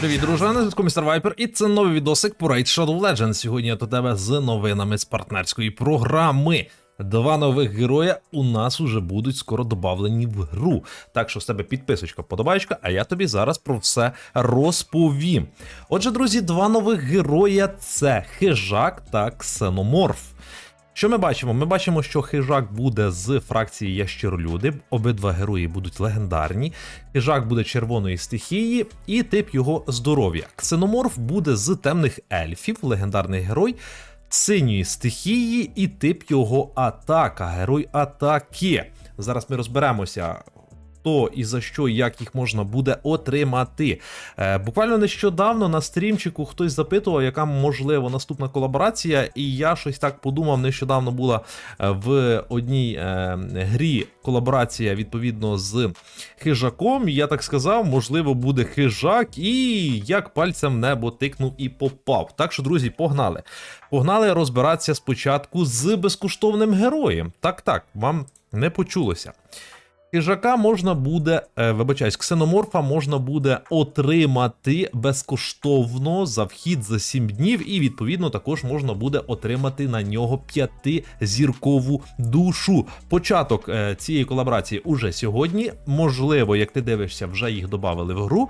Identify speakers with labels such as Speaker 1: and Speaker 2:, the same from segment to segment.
Speaker 1: Привіт, дружина, на зв'язку містер Вайпер, і це новий відосик по Raid Shadow Legends. Сьогодні я до тебе з новинами з партнерської програми. Два нових героя у нас уже будуть скоро додавлені в гру. Так що з тебе підписочка, подобаєчка, а я тобі зараз про все розповім. Отже, друзі, два нових героя це хижак та ксеноморф. Що ми бачимо? Ми бачимо, що хижак буде з фракції Ящеролюди. Обидва герої будуть легендарні. Хижак буде червоної стихії, і тип його здоров'я. Ксеноморф буде з темних ельфів, легендарний герой. Синьої стихії і тип його атака, герой атаки. Зараз ми розберемося, хто і за що, як їх можна буде отримати. Е, буквально нещодавно на стрімчику хтось запитував, яка можливо наступна колаборація, і я щось так подумав. Нещодавно була е, в одній е, грі колаборація відповідно з хижаком. Я так сказав, можливо, буде хижак, і як пальцем небо тикнув і попав. Так що, друзі, погнали. Погнали розбиратися спочатку з безкоштовним героєм. Так, так, вам не почулося. Хижака можна буде, е, вибачаюсь, ксеноморфа можна буде отримати безкоштовно за вхід за 7 днів, і відповідно також можна буде отримати на нього п'ятизіркову душу. Початок е, цієї колаборації уже сьогодні. Можливо, як ти дивишся, вже їх додали в гру.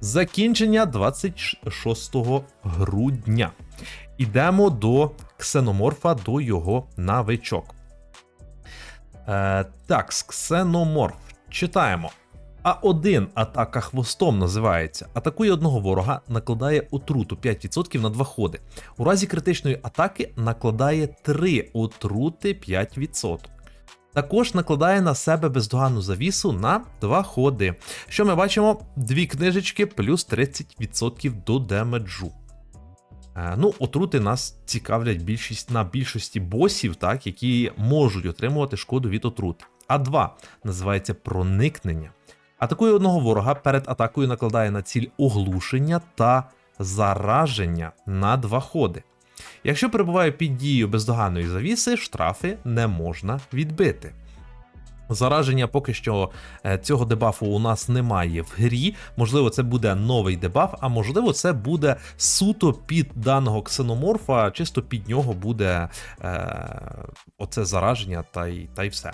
Speaker 1: Закінчення 26 грудня. Ідемо до ксеноморфа, до його навичок. Е, так, ксеноморф. Читаємо. А1 атака хвостом називається. Атакує одного ворога, накладає отруту 5% на 2 ходи. У разі критичної атаки накладає 3 отрути 5%. Також накладає на себе бездоганну завісу на 2 ходи. Що ми бачимо? Дві книжечки плюс 30% до демеджу. Е, Ну, отрути нас цікавлять більшість на більшості босів, так, які можуть отримувати шкоду від отрут. А2 називається проникнення. Атакує одного ворога перед атакою накладає на ціль оглушення та зараження на два ходи. Якщо перебуває під дією бездоганної завіси, штрафи не можна відбити. Зараження поки що е, цього дебафу у нас немає в грі. Можливо, це буде новий дебаф, а можливо, це буде суто під даного ксеноморфа, чисто під нього буде е, оце зараження, та й, та й все.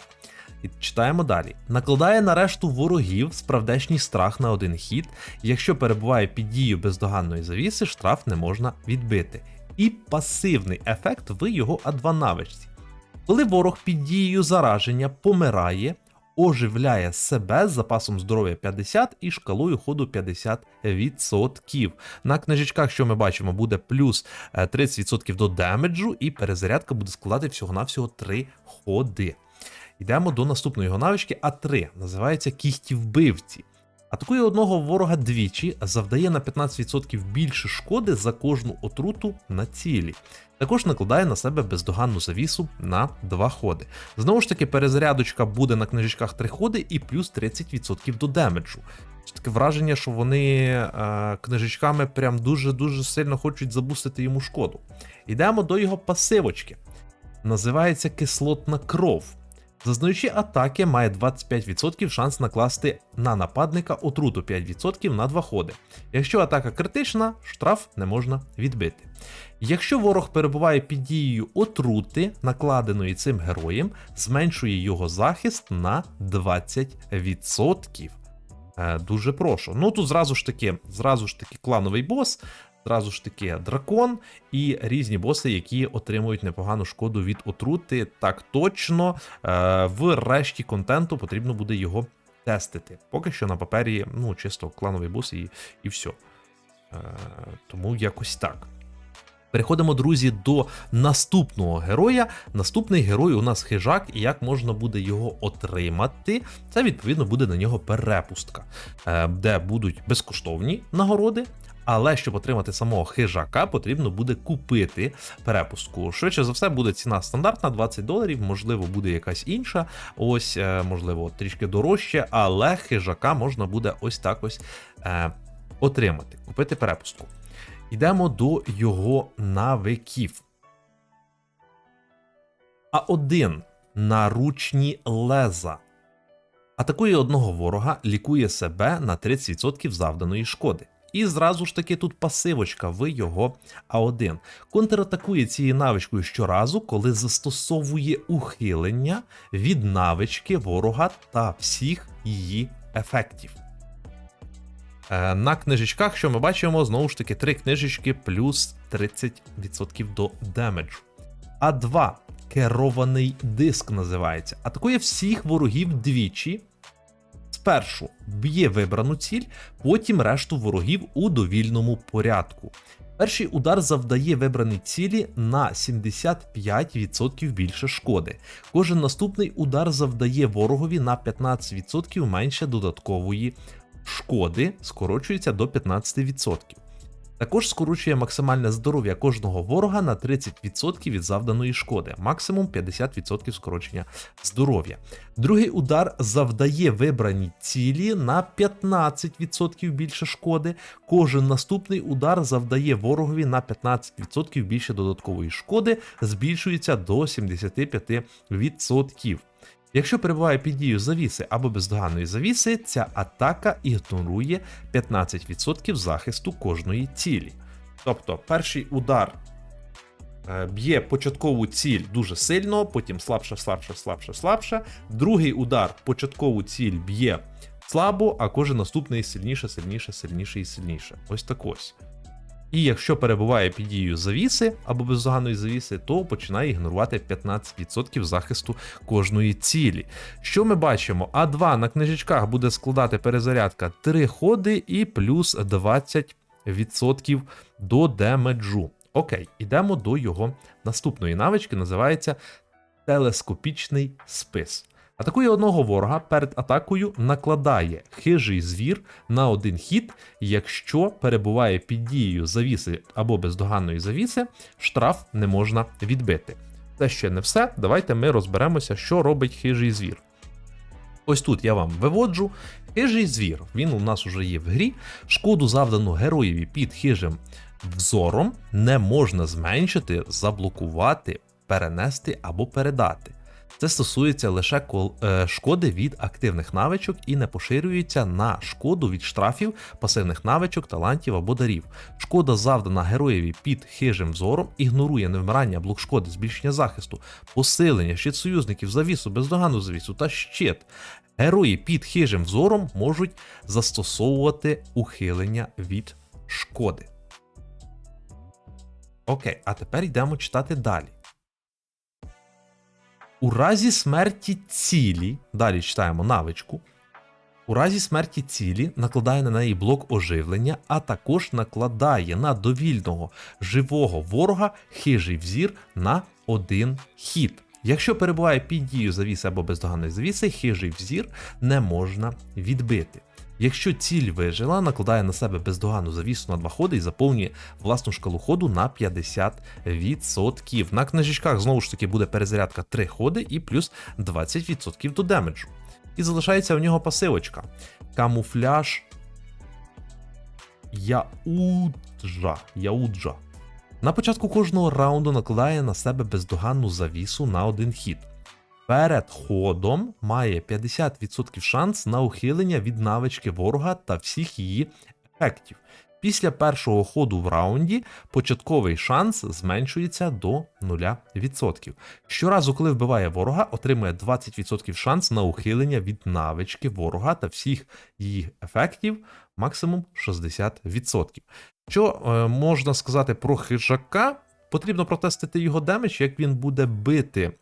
Speaker 1: І читаємо далі. Накладає на решту ворогів справдешній страх на один хід. Якщо перебуває під дією бездоганної завіси, штраф не можна відбити. І пасивний ефект в його А2 навичці. Коли ворог під дією зараження помирає, оживляє себе з запасом здоров'я 50 і шкалою ходу 50%. На книжечках, що ми бачимо, буде плюс е, 30% до демеджу, і перезарядка буде складати всього-навсього 3 ходи. Йдемо до наступної його навички А3, називається кіхті вбивці. Атакує одного ворога двічі, завдає на 15% більше шкоди за кожну отруту на цілі. Також накладає на себе бездоганну завісу на 2 ходи. Знову ж таки, перезарядочка буде на книжечках 3 ходи і плюс 30% до демеджу. Таке враження, що вони е, книжечками прям дуже-дуже сильно хочуть забустити йому шкоду. Йдемо до його пасивочки. Називається кислотна кров. Зазнаючи атаки, має 25% шанс накласти на нападника отруту 5% на 2 ходи. Якщо атака критична, штраф не можна відбити. Якщо ворог перебуває під дією отрути, накладеної цим героєм, зменшує його захист на 20%. Е, дуже прошу. Ну тут зразу ж таки, зразу ж таки клановий бос, зразу ж таки дракон і різні боси, які отримують непогану шкоду від отрути. Так точно е, в решті контенту потрібно буде його тестити. Поки що на папері, ну, чисто клановий бос і, і все. Тому якось так. Переходимо, друзі, до наступного героя. Наступний герой у нас хижак, і як можна буде його отримати, це відповідно буде на нього перепустка, е, де будуть безкоштовні нагороди. Але щоб отримати самого хижака, потрібно буде купити перепустку. Швидше за все, буде ціна стандартна 20 доларів, можливо, буде якась інша, ось, е, можливо, трішки дорожче, але хижака можна буде ось так ось е, отримати, купити перепустку. Йдемо до його навиків. А1 наручні леза. Атакує одного ворога, лікує себе на 30% завданої шкоди. І зразу ж таки тут пасивочка в його А1. Контратакує цією навичкою щоразу, коли застосовує ухилення від навички ворога та всіх її ефектів. Е, На книжечках, що ми бачимо, знову ж таки, три книжечки плюс 30% до демеджу. А2 керований диск називається. Атакує всіх ворогів двічі. Спершу б'є вибрану ціль, потім решту ворогів у довільному порядку. Перший удар завдає вибраній цілі на 75% більше шкоди. Кожен наступний удар завдає ворогові на 15% менше додаткової шкоди, скорочується до 15%. Також скорочує максимальне здоров'я кожного ворога на 30% від завданої шкоди, максимум 50% скорочення здоров'я. Другий удар завдає вибраній цілі на 15% більше шкоди. Кожен наступний удар завдає ворогові на 15% більше додаткової шкоди, збільшується до 75%. Якщо перебуває під дією завіси або бездоганної завіси, ця атака ігнорує 15% захисту кожної цілі. Тобто, перший удар е, б'є початкову ціль дуже сильно, потім слабше, слабше, слабше, слабше. Другий удар початкову ціль б'є слабо, а кожен наступний сильніше, сильніше, сильніше і сильніше. Ось так ось. І якщо перебуває під дією завіси або бездоганної завіси, то починає ігнорувати 15% захисту кожної цілі. Що ми бачимо? А2 на книжечках буде складати перезарядка 3 ходи і плюс 20% до демеджу. Окей, ідемо до його наступної навички, називається телескопічний спис. Атакує одного ворога перед атакою накладає хижий звір на один хід, якщо перебуває під дією завіси або бездоганної завіси, штраф не можна відбити. Це ще не все. Давайте ми розберемося, що робить хижий звір. Ось тут я вам виводжу. Хижий звір, він у нас уже є в грі. Шкоду завдану героєві під хижим взором не можна зменшити, заблокувати, перенести або передати. Це стосується лише е, шкоди від активних навичок і не поширюється на шкоду від штрафів, пасивних навичок, талантів або дарів. Шкода завдана героєві під хижим взором, ігнорує невмирання, блок шкоди, збільшення захисту, посилення, щит союзників, завісу, бездоганну завісу та щит. Герої під хижим взором можуть застосовувати ухилення від шкоди. Окей, а тепер йдемо читати далі. У разі смерті цілі, далі читаємо навичку. У разі смерті цілі накладає на неї блок оживлення, а також накладає на довільного живого ворога хижий взір на один хід. Якщо перебуває під дією завіси або бездоганної завіси, хижий взір не можна відбити. Якщо ціль вижила, накладає на себе бездоганну завісу на два ходи і заповнює власну шкалу ходу на 50%. На книжечках знову ж таки буде перезарядка 3 ходи і плюс 20% до демеджу. І залишається у нього пасивочка. Камуфляж Яуджа. Яуджа. На початку кожного раунду накладає на себе бездоганну завісу на один хід. Перед ходом має 50% шанс на ухилення від навички ворога та всіх її ефектів. Після першого ходу в раунді початковий шанс зменшується до 0%. Щоразу, коли вбиває ворога, отримує 20% шанс на ухилення від навички ворога та всіх її ефектів, максимум 60%. Що е, можна сказати про хижака? Потрібно протестити його демедж, як він буде бити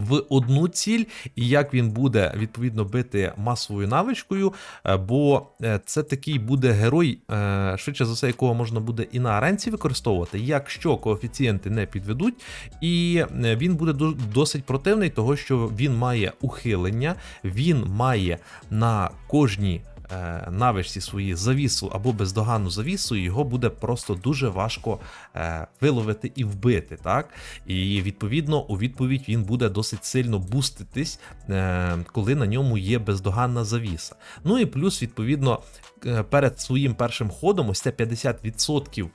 Speaker 1: в одну ціль, і як він буде відповідно бити масовою навичкою, е, бо е, це такий буде герой, е, швидше за все, якого можна буде і на аренці використовувати, якщо коефіцієнти не підведуть, і він буде досить противний, того що він має ухилення, він має на кожній. Е, Навичці свої завісу або бездоганну завісу, його буде просто дуже важко е, виловити і вбити. Так? І відповідно у відповідь він буде досить сильно буститись, е, коли на ньому є бездоганна завіса. Ну і плюс, відповідно, перед своїм першим ходом, ось це 50%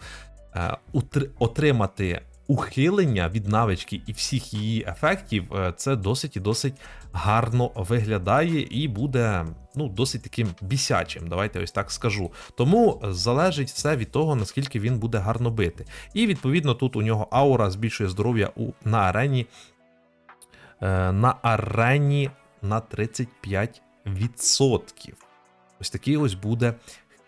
Speaker 1: е, утр- отримати ухилення від навички і всіх її ефектів, е, це досить і досить гарно виглядає і буде ну, досить таким бісячим. Давайте ось так скажу. Тому залежить все від того, наскільки він буде гарно бити. І відповідно тут у нього аура збільшує здоров'я у, на арені. Е, на арені на 35%. Ось такий ось буде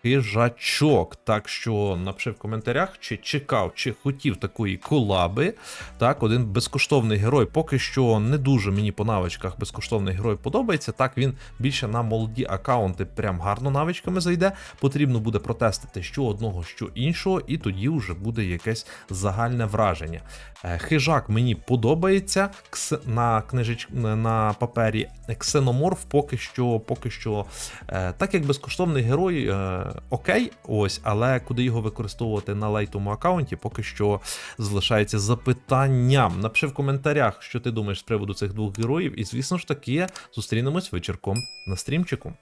Speaker 1: хижачок. Так що напиши в коментарях, чи чекав, чи хотів такої колаби. Так, один безкоштовний герой. Поки що не дуже мені по навичках безкоштовний герой подобається. Так, він більше на молоді аккаунти прям гарно навичками зайде. Потрібно буде протестити що одного, що іншого, і тоді вже буде якесь загальне враження. Е, Хижак мені подобається. На книжеч... на папері Ксеноморф поки що, поки що, е, так як безкоштовний герой, е, окей, ось, але куди його використовувати на лайтому аккаунті, поки що залишається запитанням. Напиши в коментарях, що ти думаєш з приводу цих двох героїв, і звісно ж таки зустрінемось вечірком на стрімчику.